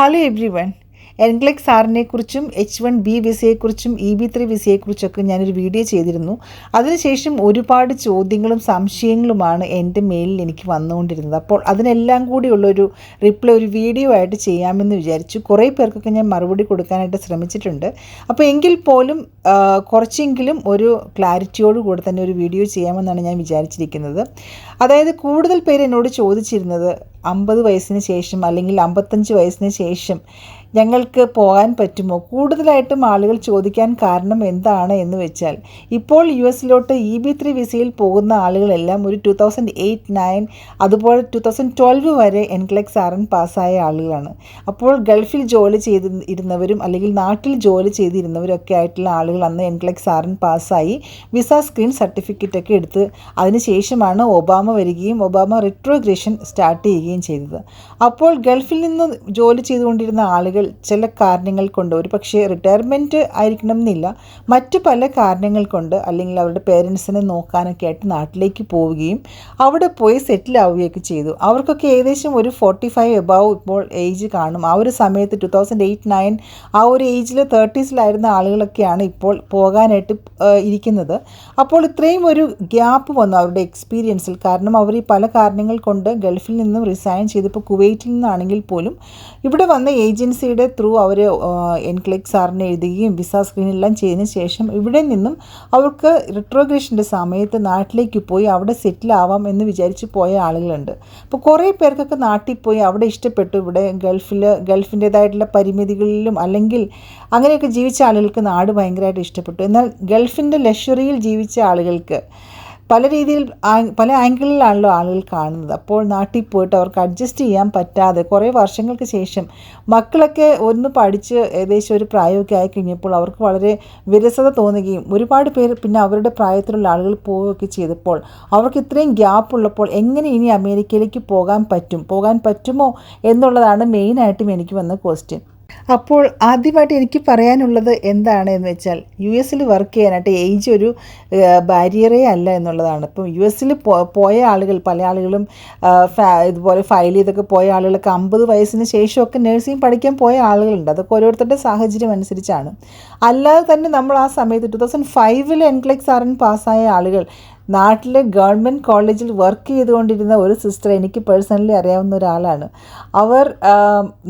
Hello every one NCLEX സാറിനെ കുറിച്ചും H one B വിസയെക്കുറിച്ചും ഇ ബി ത്രീ വിസയെക്കുറിച്ചൊക്കെ ഞാനൊരു വീഡിയോ ചെയ്തിരുന്നു. അതിനുശേഷം ഒരുപാട് ചോദ്യങ്ങളും സംശയങ്ങളുമാണ് എന്റെ മെയിലിൽ എനിക്ക് വന്നുകൊണ്ടിരുന്നത്. അപ്പോൾ അതിനെല്ലാം കൂടിയുള്ളൊരു റിപ്ലൈ ഒരു വീഡിയോ ആയിട്ട് ചെയ്യാമെന്ന് വിചാരിച്ചു. കുറേ പേർക്കൊക്കെ ഞാൻ മറുപടി കൊടുക്കാനായിട്ട് ശ്രമിച്ചിട്ടുണ്ട്. അപ്പോൾ എങ്കിൽ പോലും കുറച്ചെങ്കിലും ഒരു ക്ലാരിറ്റിയോട് കൂടെ തന്നെ ഒരു വീഡിയോ ചെയ്യാമെന്നാണ് ഞാൻ വിചാരിച്ചിരിക്കുന്നത്. അതായത് കൂടുതൽ പേര് എന്നോട് ചോദിച്ചിരുന്നത് അമ്പത് വയസ്സിന് ശേഷം അല്ലെങ്കിൽ അമ്പത്തഞ്ച് വയസ്സിന് ശേഷം ഞങ്ങൾക്ക് പോകാൻ പറ്റുമോ? കൂടുതലായിട്ടും ആളുകൾ ചോദിക്കാൻ കാരണം എന്താണ് എന്ന് വെച്ചാൽ ഇപ്പോൾ യു എസിലോട്ട് ഇ ബി ത്രീ വിസയിൽ പോകുന്ന ആളുകളെല്ലാം ഒരു ടു തൗസൻഡ് എയ്റ്റ് നയൻ അതുപോലെ ടു തൗസൻഡ് ട്വൽവ് വരെ എൻക്ലെക്സ് ആർ എൻ പാസ്സായ ആളുകളാണ്. അപ്പോൾ ഗൾഫിൽ ജോലി ചെയ്ത് ഇരുന്നവരും അല്ലെങ്കിൽ നാട്ടിൽ ജോലി ചെയ്തിരുന്നവരൊക്കെ ആയിട്ടുള്ള ആളുകൾ അന്ന് എൻക്ലെക്സ് ആർ എൻ പാസ്സായി വിസ സ്ക്രീൻ സർട്ടിഫിക്കറ്റ് ഒക്കെ എടുത്ത് അതിനുശേഷമാണ് ഒബാമ വരികയും ഒബാമ റിട്രോഗ്രേഷൻ സ്റ്റാർട്ട് ചെയ്യുകയും ചെയ്തത്. അപ്പോൾ ഗൾഫിൽ നിന്ന് ജോലി ചെയ്തുകൊണ്ടിരുന്ന ആളുകൾ ചില കാരണങ്ങൾ കൊണ്ട് ഒരു പക്ഷേ റിട്ടയർമെന്റ് ആയിരിക്കണം എന്നില്ല മറ്റ് പല കാരണങ്ങൾ കൊണ്ട് അല്ലെങ്കിൽ അവരുടെ പേരൻസിനെ നോക്കാനൊക്കെ ആയിട്ട് നാട്ടിലേക്ക് പോവുകയും അവിടെ പോയി സെറ്റിൽ ആവുകയൊക്കെ ചെയ്തു. അവർക്കൊക്കെ ഏകദേശം ഒരു ഫോർട്ടി ഫൈവ് എബവ് ഇപ്പോൾ ഏജ് കാണും. ആ ഒരു സമയത്ത് ടു തൗസൻഡ് എയ്റ്റ് നയൻ ആ ഒരു ഏജിൽ തേർട്ടീസിലായിരുന്ന ആളുകളൊക്കെയാണ് ഇപ്പോൾ പോകാനായിട്ട് ഇരിക്കുന്നത്. അപ്പോൾ ഇത്രയും ഒരു ഗ്യാപ്പ് വന്നു അവരുടെ എക്സ്പീരിയൻസിൽ കാരണം അവർ ഈ പല കാരണങ്ങൾ കൊണ്ട് ഗൾഫിൽ നിന്നും റിസൈൻ ചെയ്തിപ്പോൾ കുവൈറ്റിൽ നിന്നാണെങ്കിൽ പോലും ഇവിടെ വന്ന ഏജൻസിയുടെ ത്രൂ അവർ എൻക്ലിക് സാറിന് എഴുതുകയും വിസ സ്ക്രീനെല്ലാം ചെയ്തതിന് ശേഷം ഇവിടെ നിന്നും അവർക്ക് റിട്രോഗ്രേഷന്റെ സമയത്ത് നാട്ടിലേക്ക് പോയി അവിടെ സെറ്റിൽ ആവാം എന്ന് വിചാരിച്ച് പോയ ആളുകളുണ്ട്. അപ്പോൾ കുറേ പേർക്കൊക്കെ നാട്ടിൽ പോയി അവിടെ ഇഷ്ടപ്പെട്ടു. ഇവിടെ ഗൾഫിൽ ഗൾഫിന്റേതായിട്ടുള്ള പരിമിതികളിലും അല്ലെങ്കിൽ അങ്ങനെയൊക്കെ ജീവിച്ച ആളുകൾക്ക് നാട് ഭയങ്കരമായിട്ട് ഇഷ്ടപ്പെട്ടു. എന്നാൽ ഗൾഫിന്റെ ലക്ഷറിയിൽ ജീവിച്ച ആളുകൾക്ക് പല രീതിയിൽ പല ആംഗിളിലാണല്ലോ ആളുകൾ കാണുന്നത്. അപ്പോൾ നാട്ടിൽ പോയിട്ട് അവർക്ക് അഡ്ജസ്റ്റ് ചെയ്യാൻ പറ്റാതെ കുറേ വർഷങ്ങൾക്ക് ശേഷം മക്കളൊക്കെ ഒന്ന് പഠിച്ച് ഏകദേശം ഒരു പ്രായമൊക്കെ ആയി കഴിഞ്ഞപ്പോൾ അവർക്ക് വളരെ വിരസത തോന്നുകയും ഒരുപാട് പേര് പിന്നെ അവരുടെ പ്രായത്തിലുള്ള ആളുകൾ പോവുകയൊക്കെ ചെയ്തപ്പോൾ അവർക്ക് ഇത്രയും ഗ്യാപ്പ് ഉള്ളപ്പോൾ എങ്ങനെ ഇനി അമേരിക്കയിലേക്ക് പോകാൻ പറ്റും? പോകാൻ പറ്റുമോ എന്നുള്ളതാണ് മെയിനായിട്ടും എനിക്ക് വന്ന ക്വസ്റ്റ്യൻ അപ്പോൾ ആദ്യമായിട്ട് എനിക്ക് പറയാനുള്ളത് എന്താണ് എന്ന് വെച്ചാൽ യു എസിൽ വർക്ക് ചെയ്യാനായിട്ട് ഏജ് ഒരു ബാരിയറേ അല്ല എന്നുള്ളതാണ്. ഇപ്പം യു എസിൽ പോയ ആളുകൾ പല ആളുകളും ഇതുപോലെ ഫയൽ ചെയ്തൊക്കെ പോയ ആളുകളൊക്കെ അമ്പത് വയസ്സിന് ശേഷമൊക്കെ നഴ്സിംഗ് പഠിക്കാൻ പോയ ആളുകളുണ്ട്. അതൊക്കെ ഓരോരുത്തരുടെ സാഹചര്യം അനുസരിച്ചാണ്. അല്ലാതെ തന്നെ നമ്മൾ ആ സമയത്ത് ടു തൗസൻഡ് ഫൈവിൽ എൻക്ലെക്സ് ആറിൻ പാസ്സായ ആളുകൾ നാട്ടിലെ ഗവൺമെന്റ് കോളേജിൽ വർക്ക് ചെയ്തുകൊണ്ടിരുന്ന ഒരു സിസ്റ്റർ എനിക്ക് പേഴ്സണലി അറിയാവുന്ന ഒരാളാണ്. അവർ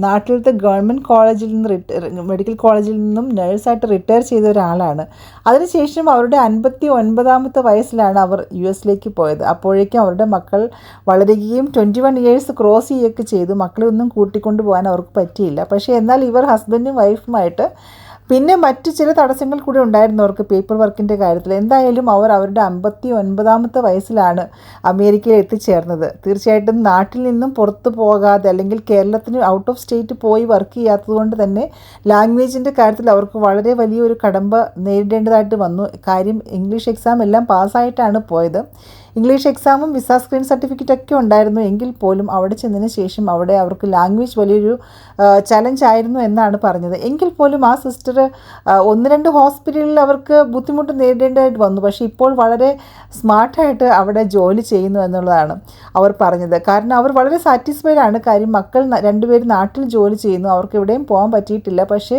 നാട്ടിലത്തെ ഗവൺമെന്റ് കോളേജിൽ നിന്ന് മെഡിക്കൽ കോളേജിൽ നിന്നും നഴ്സായിട്ട് റിട്ടയർ ചെയ്ത ഒരാളാണ്. അതിനുശേഷം അവരുടെ അൻപത്തി ഒൻപതാമത്തെ വയസ്സിലാണ് അവർ യു എസിലേക്ക് പോയത്. അപ്പോഴേക്കും അവരുടെ മക്കൾ വളരുകയും ട്വന്റി വൺ ഇയേഴ്സ് ക്രോസ് ചെയ്യുകയൊക്കെ ചെയ്തു. മക്കളെ ഒന്നും കൂട്ടിക്കൊണ്ട് പോകാൻ അവർക്ക് പറ്റിയില്ല. പക്ഷേ എന്നാൽ ഇവർ ഹസ്ബൻഡും വൈഫുമായിട്ട് പിന്നെ മറ്റു ചില തടസ്സങ്ങൾ കൂടി ഉണ്ടായിരുന്നു അവർക്ക് പേപ്പർ വർക്കിന്റെ കാര്യത്തിൽ. എന്തായാലും അവർ അവരുടെ അമ്പത്തി ഒൻപതാമത്തെ വയസ്സിലാണ് അമേരിക്കയിൽ എത്തിച്ചേർന്നത്. തീർച്ചയായിട്ടും നാട്ടിൽ നിന്നും പുറത്തു പോകാതെ അല്ലെങ്കിൽ കേരളത്തിന് ഔട്ട് ഓഫ് സ്റ്റേറ്റ് പോയി വർക്ക് ചെയ്യാത്തത് കൊണ്ട് തന്നെ ലാംഗ്വേജിന്റെ കാര്യത്തിൽ അവർക്ക് വളരെ വലിയൊരു കടമ്പ നേരിടേണ്ടതായിട്ട് വന്നു. കാര്യം ഇംഗ്ലീഷ് എക്സാം എല്ലാം പാസ്സായിട്ടാണ് പോയത്. ഇംഗ്ലീഷ് എക്സാമും വിസ സ്ക്രീൻ സർട്ടിഫിക്കറ്റ് ഒക്കെ ഉണ്ടായിരുന്നു. എങ്കിൽ പോലും അവിടെ ചെന്നതിന് ശേഷം അവിടെ അവർക്ക് ലാംഗ്വേജ് വലിയൊരു ചലഞ്ച് ആയിരുന്നു എന്നാണ് പറഞ്ഞത്. എങ്കിൽ പോലും ആ സിസ്റ്റർ ഒന്ന് രണ്ട് ഹോസ്പിറ്റലിൽ അവർക്ക് ബുദ്ധിമുട്ട് നേരിടേണ്ടതായിട്ട് വന്നു. പക്ഷേ ഇപ്പോൾ വളരെ സ്മാർട്ടായിട്ട് അവിടെ ജോലി ചെയ്യുന്നു എന്നുള്ളതാണ് അവർ പറഞ്ഞത്. കാരണം അവർ വളരെ സാറ്റിസ്ഫൈഡ് ആണ്. കാര്യം മക്കൾ രണ്ടുപേരും നാട്ടിൽ ജോലി ചെയ്യുന്നു. അവർക്ക് എവിടെയും പോകാൻ പറ്റിയിട്ടില്ല. പക്ഷേ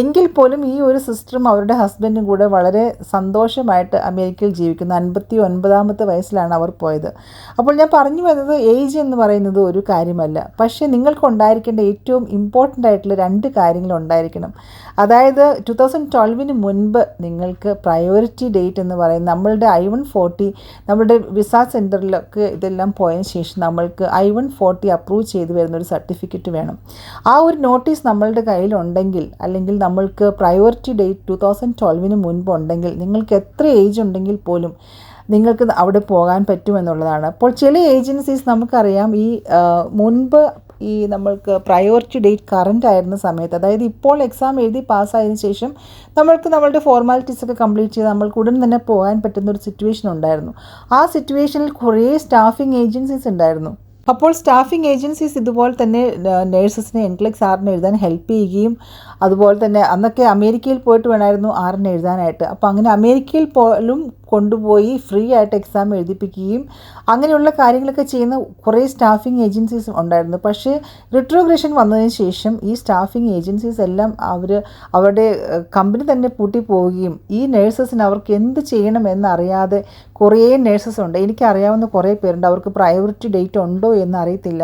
എങ്കിൽ പോലും ഈ ഒരു സിസ്റ്ററും അവരുടെ ഹസ്ബൻഡും കൂടെ വളരെ സന്തോഷമായിട്ട് അമേരിക്കയിൽ ജീവിക്കുന്നു. അൻപത്തി ഒൻപതാമത്തെ വയസ്സിലാണ് അവർ പോയത്. അപ്പോൾ ഞാൻ പറഞ്ഞു വന്നത് ഏജ് എന്ന് പറയുന്നത് ഒരു കാര്യമല്ല. പക്ഷേ നിങ്ങൾക്ക് ഉണ്ടായിരിക്കേണ്ട ഏറ്റവും ഇമ്പോർട്ടന്റ് ആയിട്ടുള്ള രണ്ട് കാര്യങ്ങൾ ഉണ്ടായിരിക്കണം. അതായത് ടു തൗസൻഡ് ട്വൽവിന് മുൻപ് നിങ്ങൾക്ക് പ്രയോറിറ്റി ഡേറ്റ് എന്ന് പറയുന്നത് നമ്മളുടെ ഐ വൺ ഫോർട്ടി നമ്മുടെ വിസ സെന്ററിലൊക്കെ ഇതെല്ലാം പോയതിന് ശേഷം നമ്മൾക്ക് ഐ വൺ ഫോർട്ടി അപ്രൂവ് ചെയ്തു വരുന്ന ഒരു സർട്ടിഫിക്കറ്റ് വേണം. ആ ഒരു നോട്ടീസ് നമ്മളുടെ കയ്യിലുണ്ടെങ്കിൽ അല്ലെങ്കിൽ നമ്മൾക്ക് പ്രയോറിറ്റി ഡേറ്റ് ടു തൗസൻഡ് ട്വൽവിന് മുൻപ് ഉണ്ടെങ്കിൽ നിങ്ങൾക്ക് എത്ര ഏജ് ഉണ്ടെങ്കിൽ പോലും നിങ്ങൾക്ക് അവിടെ പോകാൻ പറ്റുമെന്നുള്ളതാണ്. അപ്പോൾ ചില ഏജൻസീസ് നമുക്കറിയാം ഈ മുൻപ് ഈ നമ്മൾക്ക് പ്രയോറിറ്റി ഡേറ്റ് കറണ്ട് ആയിരുന്ന സമയത്ത് അതായത് ഇപ്പോൾ എക്സാം എഴുതി പാസ്സായതിനു ശേഷം നമ്മൾക്ക് നമ്മളുടെ ഫോർമാലിറ്റീസ് ഒക്കെ കംപ്ലീറ്റ് ചെയ്ത് നമ്മൾക്ക് ഉടൻ തന്നെ പോകാൻ പറ്റുന്ന ഒരു സിറ്റുവേഷൻ ഉണ്ടായിരുന്നു. ആ സിറ്റുവേഷനിൽ കുറേ സ്റ്റാഫിംഗ് ഏജൻസീസ് ഉണ്ടായിരുന്നു. അപ്പോൾ സ്റ്റാഫിംഗ് ഏജൻസീസ് ഇതുപോലെ തന്നെ നേഴ്സസിനെ എൻക്ലിക് ആറിന് എഴുതാൻ ഹെൽപ്പ് ചെയ്യുകയും അതുപോലെ തന്നെ അന്നൊക്കെ അമേരിക്കയിൽ പോയിട്ട് വേണമായിരുന്നു ആറിന് എഴുതാനായിട്ട്. അപ്പോൾ അങ്ങനെ അമേരിക്കയിൽ പോലും കൊണ്ടുപോയി ഫ്രീ ആയിട്ട് എക്സാം എഴുതിപ്പിക്കുകയും അങ്ങനെയുള്ള കാര്യങ്ങളൊക്കെ ചെയ്യുന്ന കുറേ സ്റ്റാഫിംഗ് ഏജൻസീസ് ഉണ്ടായിരുന്നു. പക്ഷേ റിട്രോഗ്രേഷൻ വന്നതിന് ശേഷം ഈ സ്റ്റാഫിംഗ് ഏജൻസീസ് എല്ലാം അവർ അവരുടെ കമ്പനി തന്നെ പൂട്ടി പോവുകയും ഈ നേഴ്സസിന് അവർക്ക് എന്ത് ചെയ്യണമെന്നറിയാതെ കുറേ നേഴ്സസ് ഉണ്ട്. എനിക്കറിയാവുന്ന കുറേ പേരുണ്ട്. അവർക്ക് പ്രയോറിറ്റി ഡേറ്റ് ഉണ്ടോ എന്ന് അറിയത്തില്ല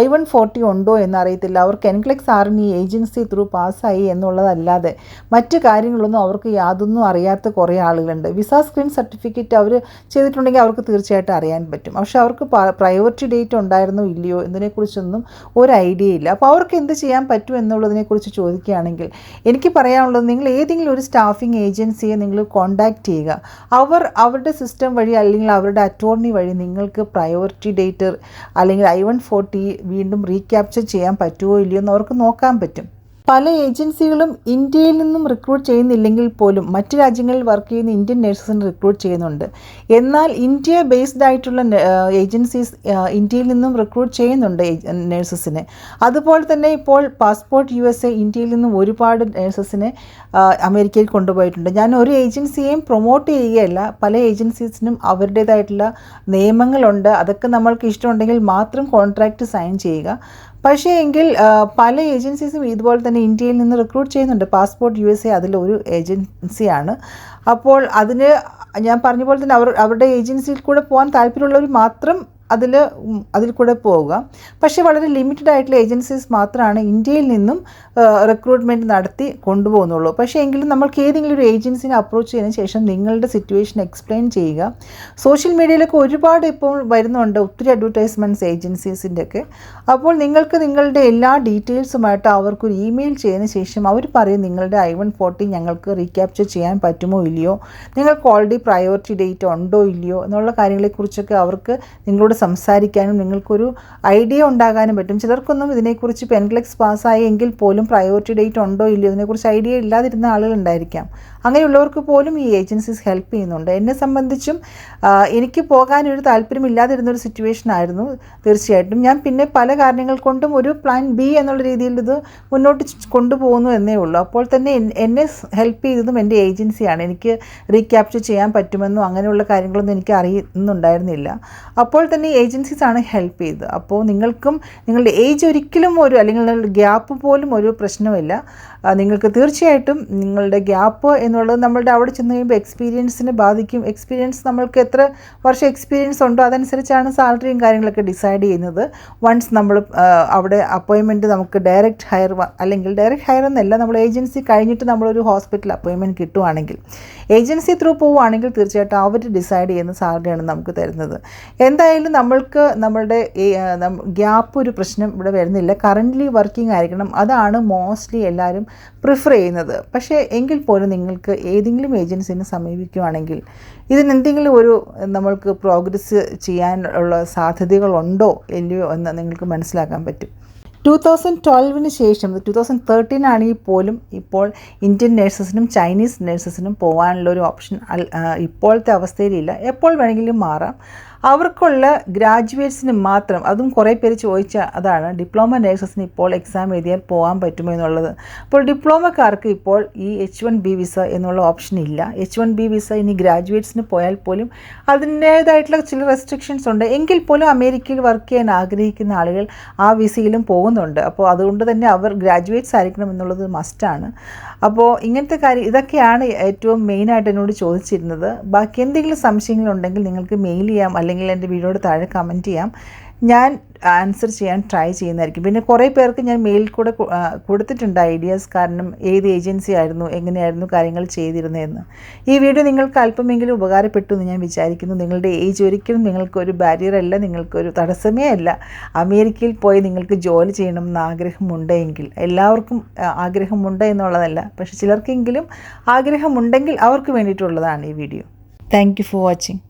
ഐ വൺ ഫോർട്ടി ഉണ്ടോ എന്ന് അറിയത്തില്ല അവർക്ക് എൻക്ലെക്സ് ആറിന് ഈ ഏജൻസി ത്രൂ പാസ്സായി എന്നുള്ളതല്ലാതെ മറ്റു കാര്യങ്ങളൊന്നും അവർക്ക് യാതൊന്നും അറിയാത്ത കുറേ ആളുകളുണ്ട്. വിസ സ്ക്രീൻ സർട്ടിഫിക്കറ്റ് അവർ ചെയ്തിട്ടുണ്ടെങ്കിൽ അവർക്ക് തീർച്ചയായിട്ടും അറിയാൻ പറ്റും. പക്ഷെ അവർക്ക് പ്രയോറിറ്റി ഡേറ്റ് ഉണ്ടായിരുന്നോ ഇല്ലയോ എന്നതിനെക്കുറിച്ചൊന്നും ഒരു ഐഡിയ ഇല്ല. അപ്പോൾ അവർക്ക് എന്ത് ചെയ്യാൻ പറ്റും എന്നുള്ളതിനെക്കുറിച്ച് ചോദിക്കുകയാണെങ്കിൽ എനിക്ക് പറയാനുള്ളത് നിങ്ങൾ ഏതെങ്കിലും ഒരു സ്റ്റാഫിംഗ് ഏജൻസിയെ നിങ്ങൾ കോൺടാക്റ്റ് ചെയ്യുക. അവർ അവരുടെ സിസ്റ്റം വഴി അല്ലെങ്കിൽ അവരുടെ അറ്റോർണി വഴി നിങ്ങൾക്ക് പ്രയോറിറ്റി ഡേറ്റ് അല്ലെങ്കിൽ ഐ വൺ ഫോർട്ടി വീണ്ടും റീക്യാപ്ചർ ചെയ്യാൻ പറ്റുമോ ഇല്ലയോ എന്ന് അവർക്ക് നോക്കാൻ പറ്റും. പല ഏജൻസികളും ഇന്ത്യയിൽ നിന്നും റിക്രൂട്ട് ചെയ്യുന്നില്ലെങ്കിൽ പോലും മറ്റു രാജ്യങ്ങളിൽ വർക്ക് ചെയ്യുന്ന ഇന്ത്യൻ നഴ്സസിന് റിക്രൂട്ട് ചെയ്യുന്നുണ്ട്. എന്നാൽ ഇന്ത്യ ബേസ്ഡ് ആയിട്ടുള്ള ഏജൻസീസ് ഇന്ത്യയിൽ നിന്നും റിക്രൂട്ട് ചെയ്യുന്നുണ്ട് നഴ്സസിന് അതുപോലെ തന്നെ ഇപ്പോൾ പാസ്പോർട്ട് യു എസ് എ ഇന്ത്യയിൽ നിന്നും ഒരുപാട് നഴ്സസിനെ അമേരിക്കയിൽ കൊണ്ടുപോയിട്ടുണ്ട്. ഞാൻ ഒരു ഏജൻസിയെയും പ്രൊമോട്ട് ചെയ്യുകയല്ല. പല ഏജൻസീസിനും അവരുടേതായിട്ടുള്ള നിയമങ്ങളുണ്ട്. അതൊക്കെ നമ്മൾക്ക് ഇഷ്ടമുണ്ടെങ്കിൽ മാത്രം കോൺട്രാക്റ്റ് സൈൻ ചെയ്യുക. പക്ഷേ എങ്കിൽ പല ഏജൻസീസും ഇതുപോലെ തന്നെ ഇന്ത്യയിൽ നിന്ന് റിക്രൂട്ട് ചെയ്യുന്നുണ്ട്. പാസ്പോർട്ട് യു എസ് എ അതിലൊരു ഏജൻസിയാണ്. അപ്പോൾ അതിന് ഞാൻ പറഞ്ഞ പോലെ തന്നെ അവർ അവരുടെ ഏജൻസിയിൽ കൂടെ പോകാൻ താല്പര്യമുള്ളവർ മാത്രം അതിൽ അതിൽ കൂടെ പോവുക. പക്ഷേ വളരെ ലിമിറ്റഡ് ആയിട്ടുള്ള ഏജൻസീസ് മാത്രമാണ് ഇന്ത്യയിൽ നിന്നും റിക്രൂട്ട്മെന്റ് നടത്തി കൊണ്ടുപോകുന്നുള്ളൂ. പക്ഷേ എങ്കിലും നമ്മൾക്ക് ഏതെങ്കിലും ഒരു ഏജൻസിനെ അപ്രോച്ച് ചെയ്തതിന് ശേഷം നിങ്ങളുടെ സിറ്റുവേഷൻ എക്സ്പ്ലെയിൻ ചെയ്യുക. സോഷ്യൽ മീഡിയയിലൊക്കെ ഒരുപാട് ഇപ്പോൾ വരുന്നുണ്ട് ഒത്തിരി അഡ്വർടൈസ്മെന്റ്സ് ഏജൻസീസിന്റെ ഒക്കെ അപ്പോൾ നിങ്ങൾക്ക് നിങ്ങളുടെ എല്ലാ ഡീറ്റെയിൽസുമായിട്ട് അവർക്കൊരു ഇമെയിൽ ചെയ്തതിന് ശേഷം അവർ പറയും നിങ്ങളുടെ ഐ വൺ ഫോർട്ടി ഞങ്ങൾക്ക് റീക്യാപ്ചർ ചെയ്യാൻ പറ്റുമോ ഇല്ലയോ? നിങ്ങൾക്ക് ഓൾറെഡി പ്രയോറിറ്റി ഡേറ്റ് ഉണ്ടോ ഇല്ലയോ? എന്നുള്ള കാര്യങ്ങളെക്കുറിച്ചൊക്കെ അവർക്ക് നിങ്ങളോട് സംസാരിക്കാനും നിങ്ങൾക്കൊരു ഐഡിയ ഉണ്ടാകാനും പറ്റും. ചിലർക്കൊന്നും ഇതിനെക്കുറിച്ച് പെൻഗ്ലെക്സ് പാസ്സായി എങ്കിൽ പോലും പ്രയോറിറ്റി ഡേറ്റ് ഉണ്ടോ ഇല്ലയോ ഇതിനെക്കുറിച്ച് ഐഡിയ ഇല്ലാതിരുന്ന ആളുകളുണ്ടായിരിക്കാം അങ്ങനെയുള്ളവർക്ക് പോലും ഈ ഏജൻസീസ് ഹെൽപ്പ് ചെയ്യുന്നുണ്ട്. എന്നെ സംബന്ധിച്ചും എനിക്ക് പോകാനൊരു താല്പര്യമില്ലാതിരുന്ന ഒരു സിറ്റുവേഷൻ ആയിരുന്നു തീർച്ചയായിട്ടും. ഞാൻ പിന്നെ പല കാരണങ്ങൾ കൊണ്ടും ഒരു പ്ലാൻ ബി എന്നുള്ള രീതിയിൽ ഇത് മുന്നോട്ട് കൊണ്ടുപോകുന്നു എന്നേ ഉള്ളൂ. അപ്പോൾ തന്നെ എന്നെ ഹെൽപ്പ് ചെയ്തതും എന്റെ ഏജൻസിയാണ് എനിക്ക് റീക്യാപ്ചർ ചെയ്യാൻ പറ്റുമെന്നും അങ്ങനെയുള്ള കാര്യങ്ങളൊന്നും എനിക്ക് അറിയുന്നുണ്ടായിരുന്നില്ല. അപ്പോൾ തന്നെ ഏജൻസീസ് ആണ് ഹെൽപ്പ് ചെയ്തത്. അപ്പോൾ നിങ്ങൾക്കും നിങ്ങളുടെ ഏജ് ഒരിക്കലും ഒരു അല്ലെങ്കിൽ ഗ്യാപ്പ് പോലും ഒരു പ്രശ്നമില്ല. നിങ്ങൾക്ക് തീർച്ചയായിട്ടും നിങ്ങളുടെ ഗ്യാപ്പ് എന്നുള്ളത് നമ്മളുടെ അവിടെ ചെന്ന് കഴിയുമ്പോൾ എക്സ്പീരിയൻസിനെ ബാധിക്കും. എക്സ്പീരിയൻസ് നമ്മൾക്ക് എത്ര വർഷം എക്സ്പീരിയൻസ് ഉണ്ടോ അതനുസരിച്ചാണ് സാലറിയും കാര്യങ്ങളൊക്കെ ഡിസൈഡ് ചെയ്യുന്നത്. വൺസ് നമ്മൾ അവിടെ അപ്പോയിൻമെന്റ് നമുക്ക് ഡയറക്റ്റ് ഹയർ അല്ലെങ്കിൽ ഡയറക്റ്റ് ഹയർ എന്നല്ല നമ്മൾ ഏജൻസി കഴിഞ്ഞിട്ട് നമ്മളൊരു ഹോസ്പിറ്റൽ അപ്പോയിൻമെന്റ് കിട്ടുവാണെങ്കിൽ ഏജൻസി ത്രൂ പോവുകയാണെങ്കിൽ തീർച്ചയായിട്ടും അവർ ഡിസൈഡ് ചെയ്യുന്ന സാലറിയാണ് നമുക്ക് തരുന്നത്. എന്തായാലും നമ്മൾക്ക് നമ്മളുടെ ഗ്യാപ്പ് ഒരു പ്രശ്നം ഇവിടെ വരുന്നില്ല. കറന്റ്ലി വർക്കിംഗ് ആയിരിക്കണം. അതാണ് മോസ്റ്റ്ലി എല്ലാവരും പ്രിഫർ ചെയ്യുന്നത്. പക്ഷേ എങ്കിൽ പോലും നിങ്ങൾക്ക് ഏതെങ്കിലും ഏജൻസിനെ സമീപിക്കുകയാണെങ്കിൽ ഇതിനെന്തെങ്കിലും ഒരു നമ്മൾക്ക് പ്രോഗ്രസ് ചെയ്യാനുള്ള സാധ്യതകളുണ്ടോ ഇല്ലയോ എന്ന് നിങ്ങൾക്ക് മനസ്സിലാക്കാൻ പറ്റും. ടു തൗസൻഡ് ട്വൽവിന് ശേഷം ടു തൗസൻഡ് തേർട്ടീൻ ആണെങ്കിൽ പോലും ഇപ്പോൾ ഇന്ത്യൻ നേഴ്സസിനും ചൈനീസ് നേഴ്സസിനും പോകാനുള്ള ഒരു ഓപ്ഷൻ ഇപ്പോഴത്തെ അവസ്ഥയിലില്ല. എപ്പോൾ വേണമെങ്കിലും മാറാം. അവർക്കുള്ള ഗ്രാജുവേറ്റ്സിന് മാത്രം അതും കുറേ പേര് ചോദിച്ച അതാണ് ഡിപ്ലോമ നേഴ്സസിന് ഇപ്പോൾ എക്സാം എഴുതിയാൽ പോകാൻ പറ്റുമോ എന്നുള്ളത്. അപ്പോൾ ഡിപ്ലോമക്കാർക്ക് ഇപ്പോൾ ഈ എച്ച് വൺ ബി വിസ എന്നുള്ള ഓപ്ഷൻ ഇല്ല. എച്ച് വൺ ബി വിസ ഇനി ഗ്രാജുവേറ്റ്സിന് പോയാൽ പോലും അതിന്റേതായിട്ടുള്ള ചില റെസ്ട്രിക്ഷൻസ് ഉണ്ട്. എങ്കിൽ പോലും അമേരിക്കയിൽ വർക്ക് ചെയ്യാൻ ആഗ്രഹിക്കുന്ന ആളുകൾ ആ വിസയിലും പോകുന്നുണ്ട്. അപ്പോൾ അതുകൊണ്ട് തന്നെ അവർ ഗ്രാജുവേറ്റ്സ് ആയിരിക്കണം എന്നുള്ളത് മസ്റ്റാണ് അപ്പോൾ ഇങ്ങനത്തെ കാര്യം ഇതൊക്കെയാണ് ഏറ്റവും മെയിനായിട്ട് എന്നോട് ചോദിച്ചിരുന്നത്. ബാക്കി എന്തെങ്കിലും സംശയങ്ങളുണ്ടെങ്കിൽ നിങ്ങൾക്ക് മെയിൽ ചെയ്യാം അല്ലെങ്കിൽ എന്റെ വീഡിയോയുടെ താഴെ കമന്റ് ചെയ്യാം. ഞാൻ ആൻസർ ചെയ്യാൻ ട്രൈ ചെയ്യുന്നതായിരിക്കും. പിന്നെ കുറേ പേർക്ക് ഞാൻ മെയിലിൽ കൂടെ കൊടുത്തിട്ടുണ്ട് ഐഡിയാസ് കാരണം ഏത് ഏജൻസി ആയിരുന്നു എങ്ങനെയായിരുന്നു കാര്യങ്ങൾ ചെയ്തിരുന്നതെന്ന്. ഈ വീഡിയോ നിങ്ങൾക്ക് അല്പമെങ്കിലും ഉപകാരപ്പെട്ടു എന്ന് ഞാൻ വിചാരിക്കുന്നു. നിങ്ങളുടെ ഏജ് ഒരിക്കലും നിങ്ങൾക്കൊരു ബാരിയർ അല്ല നിങ്ങൾക്കൊരു തടസ്സമേ അല്ല. അമേരിക്കയിൽ പോയി നിങ്ങൾക്ക് ജോലി ചെയ്യണം എന്ന് ആഗ്രഹമുണ്ടെങ്കിൽ എല്ലാവർക്കും ആഗ്രഹമുണ്ട് എന്നുള്ളതല്ല പക്ഷേ ചിലർക്കെങ്കിലും ആഗ്രഹമുണ്ടെങ്കിൽ അവർക്ക് വേണ്ടിയിട്ടുള്ളതാണ് ഈ വീഡിയോ താങ്ക് ഫോർ വാച്ചിങ്